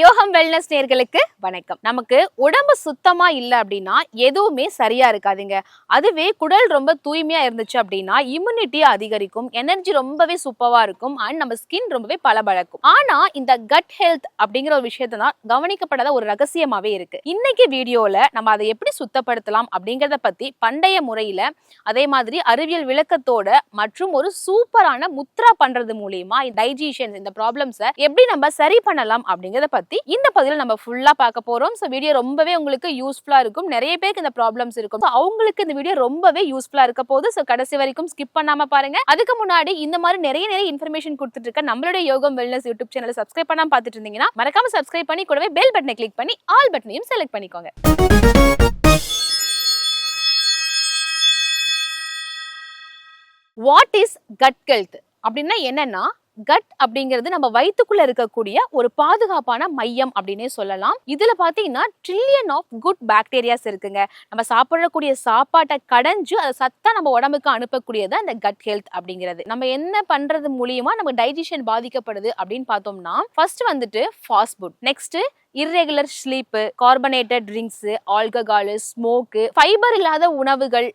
யோகம் வெல்னஸ் நேர்களுக்கு வணக்கம். நமக்கு உடம்பு சுத்தமா இல்லை அப்படின்னா எதுவுமே சரியா இருக்காதுங்க. அதுவே குடல் ரொம்ப தூய்மையா இருந்துச்சு அப்படின்னா இம்யூனிட்டி அதிகரிக்கும். எனர்ஜி ரொம்பவே சூப்பரா இருக்கும். அண்ட் நம்ம ஸ்கின் ரொம்பவே பளபளக்கும். ஆனா இந்த கட் ஹெல்த் அப்படிங்கிற ஒரு விஷயத்தை தான் கவனிக்கப்படாத ஒரு ரகசியமாவே இருக்கு. இன்னைக்கு வீடியோல நம்ம அதை எப்படி சுத்தப்படுத்தலாம் அப்படிங்கிறத பத்தி பண்டைய முறையில அதே மாதிரி அறிவியல் விளக்கத்தோட மற்றும் ஒரு சூப்பரான முத்ரா பண்றது மூலியமா டைஜஷன் இந்த ப்ராப்ளம்ஸை எப்படி நம்ம சரி பண்ணலாம் அப்படிங்கிறத பத்தி இந்த பதிவில் நம்ம ஃபுல்லா பார்க்க போறோம். ஸோ வீடியோ ரொம்பவே உங்களுக்கு யூஸ்ஃபுல்லா இருக்கும். நிறைய பேருக்கு இந்த ப்ராப்ளம்ஸ் இருக்கும். அவங்களுக்கு இந்த வீடியோ ரொம்பவே யூஸ்ஃபுல்லா இருக்க போது ஸோ கடைசி வரைக்கும் ஸ்கிப் பண்ணாம பாருங்க. அதுக்கு முன்னாடி இந்த மாதிரி நிறைய நிறைய இன்ஃபர்மேஷன் கொடுத்துட்டு இருக்க நம்மளுடைய யோகம் வெல்னஸ் யூடியூப் சேனலை சப்ஸ்கிரைப் பண்ணாம பார்த்துட்டு இருந்தீங்கன்னா மறக்காம சப்ஸ்கிரைப் பண்ணி கூடவே பெல் பட்டனை கிளிக் பண்ணி ஆல் பட்டனையும் செலக்ட் பண்ணிக்கோங்க. வாட் இஸ் கட் ஹெல்த் அப்படின்னா என்னன்னா கட் அப்படிங்கிறது நம்ம வயிற்றுக்குள்ள இருக்கக்கூடிய ஒரு பாதுகாப்பான மையம் அப்படின்னே சொல்லலாம். இதுல பாத்தீங்கன்னா ட்ரில்லியன் ஆஃப் குட் பாக்டீரியாஸ் இருக்குங்க. நம்ம சாப்பிடக்கூடிய சாப்பாட்டை கடைஞ்சு அதை சத்தா நம்ம உடம்புக்கு அனுப்பக்கூடியது அந்த கட் ஹெல்த் அப்படிங்கிறது. நம்ம என்ன பண்றது மூலியமா நம்ம டைஜஷன் பாதிக்கப்படுது அப்படின்னு பார்த்தோம்னா ஃபர்ஸ்ட் வந்துட்டு fast food next irregular sleep carbonated drinks alcohol smoke fiber இல்லாத உணவுகள்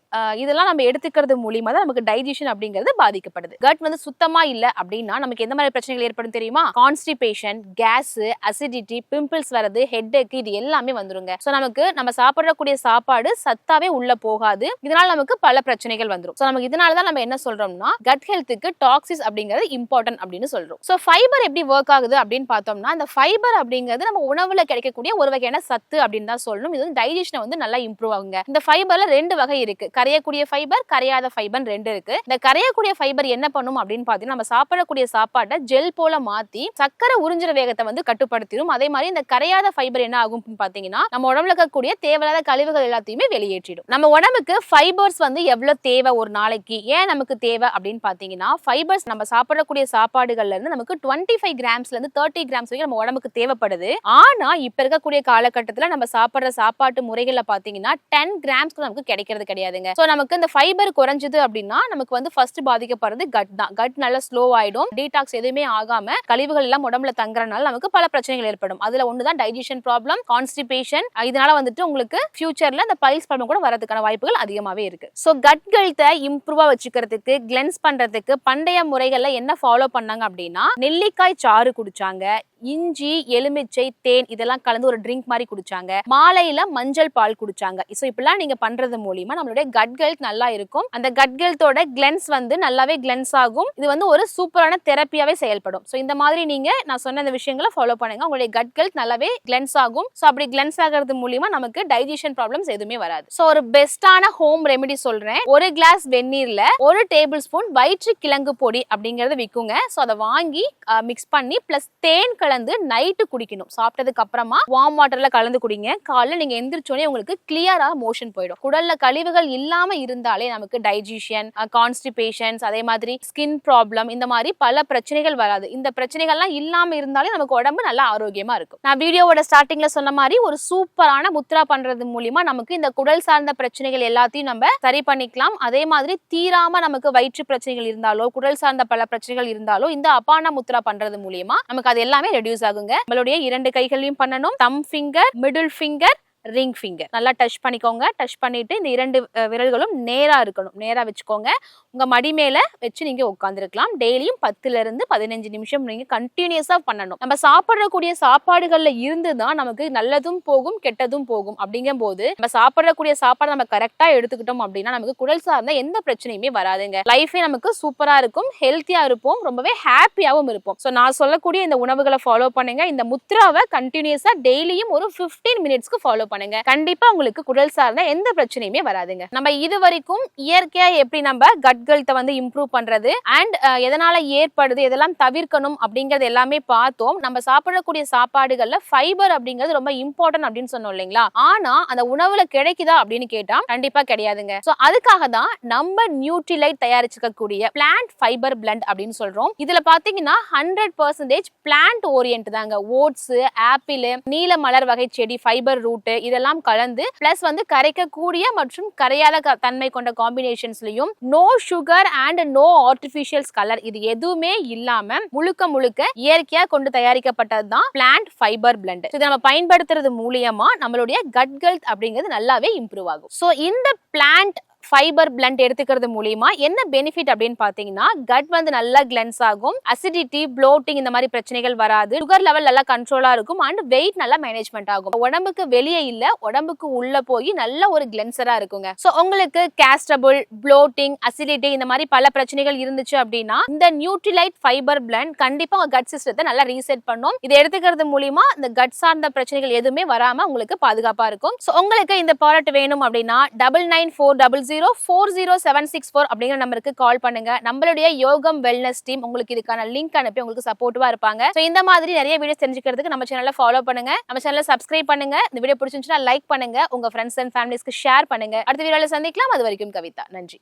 இதெல்லாம் நம்ம எடுத்துக்கிறது மூலியமா தான் நமக்கு டைஜஷன் அப்படிங்கிறது பாதிக்கப்படுது. கட் வந்து சுத்தமா இல்லை அப்படின்னா நமக்கு எந்த மாதிரி பிரச்சனைகள் ஏற்படும் தெரியுமா? கான்ஸ்டிபேஷன் கேஸ் அசிடிட்டி பிம்பிள்ஸ் வரது ஹெட் இது எல்லாமே வந்துருங்க. ஸோ நமக்கு நம்ம சாப்பிடக்கூடிய சாப்பாடு சத்தாவே உள்ள போகாது. இதனால நமக்கு பல பிரச்சனைகள் வந்துடும் ஸோ நமக்கு இதனால தான் நம்ம என்ன சொல்றோம்னா கட் ஹெல்த்துக்கு டாக்ஸிஸ் அப்படிங்கிறது இம்பார்ட்டன்ட் அப்படின்னு சொல்றோம். ஸோ ஃபைபர் எப்படி ஒர்க் ஆகுது அப்படின்னு பார்த்தோம்னா அந்த ஃபைபர் அப்படிங்கிறது நம்ம உணவு உணவுல கிடைக்கக்கூடிய ஒரு வகையான சத்து அப்படின்னு தான் சொல்லணும். இது வந்து டைஜஷனை வந்து நல்லா இம்ப்ரூவ் ஆகுங்க. இந்த ஃபைபர்ல ரெண்டு வகை இருக்கு. கரையக்கூடிய ஃபைபர் கரையாத ஃபைபர் ரெண்டு இருக்கு. இந்த கரையக்கூடிய ஃபைபர் என்ன பண்ணும் அப்படின்னு பார்த்தீங்கன்னா நம்ம சாப்பிடக்கூடிய சாப்பாட்டை ஜெல் போல மாத்தி சக்கரை உறிஞ்சிற வேகத்தை வந்து கட்டுப்படுத்திடும். அதே மாதிரி இந்த கரையாத ஃபைபர் என்ன ஆகும் அப்படின்னு பார்த்தீங்கன்னா நம்ம உடம்புல இருக்கக்கூடிய தேவையில்லாத கழிவுகள் எல்லாத்தையுமே வெளியேற்றிடும். நம்ம உடம்புக்கு ஃபைபர்ஸ் வந்து எவ்வளவு தேவை ஒரு நாளைக்கு? ஏன் நமக்கு தேவை அப்படின்னு பார்த்தீங்கன்னா ஃபைபர்ஸ் நம்ம சாப்பிடக்கூடிய சாப்பாடுகள்ல இருந்து நமக்கு டுவெண்ட்டி ஃபைவ் கிராம்ஸ்ல இருந்து தேர்ட்டி கிராம்ஸ் வரைக்கும் நம்ம உடம்புக்கு தேவைப்படுது. ஆனா இப்ப இருக்கக்கூடிய காலகட்டத்துல நம்ம சாப்பிடுற சாப்பாட்டு முறைகள்ல பாத்தீங்கன்னா டென் கிராம்ஸ்க்கு நமக்கு கிடைக்கிறது கிடையாதுங்க. சோ நமக்கு இந்த ஃபைபர் குறைஞ்சது அப்படின்னா நமக்கு வந்து ஃபர்ஸ்ட் பாதிக்கப்படுறது கட் தான். கட் நல்லா ஸ்லோ ஆயிடும். டீடாக்ஸ் எதுவுமே ஆகாம கழிவுகள் எல்லாம் உடம்புல தங்குறதுனால நமக்கு பல பிரச்சனைகள் ஏற்படும். அதுல ஒண்ணுதான் டைஜஷன் ப்ராப்ளம் கான்ஸ்டிபேஷன் இதனால வந்துட்டு உங்களுக்கு ஃபியூச்சர்ல இந்த பைல்ஸ் ப்ராப்ளம் கூட வரதுக்கான வாய்ப்புகள் அதிகமாவே இருக்கு. சோ கட் ஹெல்த்தை இம்ப்ரூவா வச்சுக்கிறதுக்கு கிளென்ஸ் பண்றதுக்கு பண்டைய முறைகள்ல என்ன ஃபாலோ பண்ணாங்க அப்படின்னா நெல்லிக்காய் சாறு குடிச்சாங்க. இஞ்சி எலுமிச்சை தேன் இதெல்லாம் கலந்து ஒரு ட்ரிங்க் மாதிரி குடிச்சாங்க. மாலையில மஞ்சள் பால் குடிச்சாங்க. ஸோ இப்படிலாம் நீங்க பண்றது மூலியமா நம்மளுடைய கட் ஹெல்த் நல்லா இருக்கும். அந்த கட் ஹெல்த்தோட கிளென்ஸ் வந்து நல்லாவே கிளென்ஸ் ஆகும். இது வந்து ஒரு சூப்பரான தெரப்பியாவே செயல்படும். ஸோ இந்த மாதிரி நீங்க நான் சொன்ன இந்த விஷயங்களை ஃபாலோ பண்ணுங்க. உங்களுடைய கட் ஹெல்த் நல்லாவே கிளென்ஸ் ஆகும். ஸோ அப்படி கிளென்ஸ் ஆகிறது மூலியமா நமக்கு டைஜஷன் ப்ராப்ளம்ஸ் எதுவுமே வராது. ஸோ ஒரு பெஸ்டான ஹோம் ரெமெடி சொல்றேன். ஒரு கிளாஸ் வெந்நீர்ல ஒரு டேபிள் ஸ்பூன் வயிற்று கிழங்கு பொடி அப்படிங்கறத விற்குங்க ஸோ அதை வாங்கி மிக்ஸ் பண்ணி பிளஸ் தேன் கலந்து நைட்டு குடிக்கணும். சாப்பிட்டதுக்கு அப்புறமா வார்ம் வாட்டர்ல கலந்து குடிங்க. காலைல நீங்க எந்திரிச்சோடனே உங்களுக்கு கிளியரா மோஷன் போயிடும். குடல்ல கழிவுகள் இல்லாம இருந்தாலே நமக்கு டைஜஷன் கான்ஸ்டிபேஷன்ஸ் அதே மாதிரி ஸ்கின் ப்ராப்ளம் இந்த மாதிரி பல பிரச்சனைகள் வராது. இந்த பிரச்சனைகள்லாம் இல்லாம இருந்தாலே நமக்கு உடம்பு நல்லா ஆரோக்கியமா இருக்கும். நான் வீடியோவோட ஸ்டார்டிங்ல சொன்ன மாதிரி ஒரு சூப்பரான முத்ரா பண்றது மூலியமா நமக்கு இந்த குடல் சார்ந்த பிரச்சனைகள் எல்லாத்தையும் நம்ம சரி பண்ணிக்கலாம். அதே மாதிரி தீராம நமக்கு வயிற்று பிரச்சனைகள் இருந்தாலோ குடல் சார்ந்த பல பிரச்சனைகள் இருந்தாலோ இந்த அபான முத்ரா பண்றது மூலியமா நமக்கு அது எல்லாமே ரெடியூஸ் ஆகுங்க. நம்மளுடைய இரண்டு கைகளில் பண்ணணும். Thumb finger middle finger ring finger. நல்லா டச் பண்ணிக்கோங்க. டச் பண்ணிட்டு இந்த இரண்டு விரல்களும் நேராக இருக்கணும். நேராக வச்சுக்கோங்க. உங்கள் மடி மேலே வச்சு நீங்கள் உட்காந்துருக்கலாம் டெய்லியும் பத்துலேருந்து பதினஞ்சு நிமிஷம் நீங்கள் கண்டினியூஸாக பண்ணணும். நம்ம சாப்பிடக்கூடிய சாப்பாடுகளில் இருந்து தான் நமக்கு நல்லதும் போகும் கெட்டதும் போகும். அப்படிங்கும் போது நம்ம சாப்பிடக்கூடிய சாப்பாடு நம்ம கரெக்டாக எடுத்துக்கிட்டோம் அப்படின்னா நமக்கு குடல் சார்ந்த எந்த பிரச்சனையுமே வராதுங்க. லைஃபே நமக்கு சூப்பராக இருக்கும் ஹெல்த்தியாக இருப்போம் ரொம்பவே ஹாப்பியாகவும் இருப்போம். ஸோ நான் சொல்லக்கூடிய இந்த உணவுகளை ஃபாலோ பண்ணுங்க. இந்த முத்ராவை கண்டினியூஸாக டெய்லியும் ஒரு 15 மினிட்ஸ்க்கு ஃபாலோ பண்ணுங்க. கண்டிப்பா உங்களுக்கு குடல் சார்ந்த எந்த பிரச்சனையுமே வராதுங்க. நம்ம இது வரைக்கும் இயற்கையா எப்படி நம்ம கட் ஹெல்த்தை வந்து இம்ப்ரூவ் பண்றது அண்ட் எதனால ஏற்படுது இதெல்லாம் தவிர்க்கணும் அப்படிங்கறது எல்லாமே பார்த்தோம். நம்ம சாப்பிடக்கூடிய சாப்பாடுகள்ல ஃபைபர் அப்படிங்கிறது ரொம்ப இம்பார்ட்டன்ட் அப்படின்னு சொன்னோம் இல்லைங்களா? ஆனா அந்த உணவுல கிடைக்குதா அப்படின்னு கேட்டா கண்டிப்பா கிடையாதுங்க. சோ அதுக்காக தான் நம்ம நியூட்ரிலைட் தயாரிச்சிருக்கக்கூடிய பிளான்ட் ஃபைபர் பிளண்ட் அப்படின்னு சொல்றோம். இதுல பாத்தீங்கன்னா ஹண்ட்ரட் பர்சன்டேஜ் பிளான்ட் ஓரியன்ட் தாங்க. ஓட்ஸ் ஆப்பிள் நீல மலர் வகை செடி ஃபைபர் ரூட்டு இதெல்லாம் கலந்து பிளஸ் வந்து கரைக்கக்கூடிய மற்றும் கரையாத க- தன்மை கொண்ட காம்பினேஷன்ஸ்லயும் no sugar and no artificials colour இது எதுவுமே இல்லாம முழுக்க முழுக்க இயற்கையா கொண்டு தயாரிக்கப்பட்டது தான் பிளான்ட் ஃபைபர் பிளண்ட் இதை நம்ம பயன்படுத்துறது மூலியமா நம்மளுடைய கட் ஹெல்த் அப்படிங்கிறது நல்லாவே இம்ப்ரூவ் ஆகும். ஸோ இந்த பிளான்ட் ஃபைபர் பிளண்ட் எடுத்துக்கிறது மூலியமா என்ன பெனிஃபிட் அப்படின்னு பாத்தீங்கன்னா கட் வந்து நல்லா கிளென்ஸ் ஆகும் அசிடிட்டி ப்ளோட்டிங் இந்த மாதிரி பிரச்சனைகள் வராது சுகர் லெவல் நல்லா கண்ட்ரோலா இருக்கும் அண்ட் வெயிட் நல்லா மேனேஜ்மெண்ட் ஆகும். உடம்புக்கு வெளியே இல்ல உடம்புக்கு உள்ள போய் நல்ல ஒரு கிளென்சரா இருக்குங்க. சோ உங்களுக்கு கேஸ்டபிள் ப்ளோட்டிங் அசிடிட்டி இந்த மாதிரி பல பிரச்சனைகள் இருந்துச்சு அப்படின்னா இந்த நியூட்ரிலைட் ஃபைபர் பிளண்ட் கண்டிப்பா உங்க கட் சிஸ்டத்தை நல்லா ரீசெட் பண்ணும். இதை எடுத்துக்கிறது மூலியமா இந்த கட் சார்ந்த பிரச்சனைகள் எதுவுமே வராம உங்களுக்கு பாதுகாப்பா இருக்கும். சோ உங்களுக்கு இந்த ப்ராடக்ட் வேணும் அப்படின்னா double nine four double zero zero four zero seven six four அப்படிங்கிற நம்பருக்கு கால் பண்ணுங்க. நம்மளுடைய யோகம் வெல்னஸ் டீம் உங்களுக்கு இதுக்கான லிங்க் அனுப்பி உங்களுக்கு சப்போர்ட்டிவா இருப்பாங்க. ஸோ இந்த மாதிரி நிறைய வீடியோஸ் தெரிஞ்சுக்கிறதுக்கு நம்ம சேனலை ஃபாலோ பண்ணுங்க. நம்ம சேனலை சப்ஸ்கிரைப் பண்ணுங்க. இந்த வீடியோ பிடிச்சிருந்துச்சுன்னா லைக் பண்ணுங்க. உங்க ஃப்ரெண்ட்ஸ் அண்ட் ஃபேமிலிஸ்க்கு ஷேர் பண்ணுங்க. அடுத்த வீடியோவில் சந்திக்கலாம். அது வரைக்கும் கவிதா. நன்றி.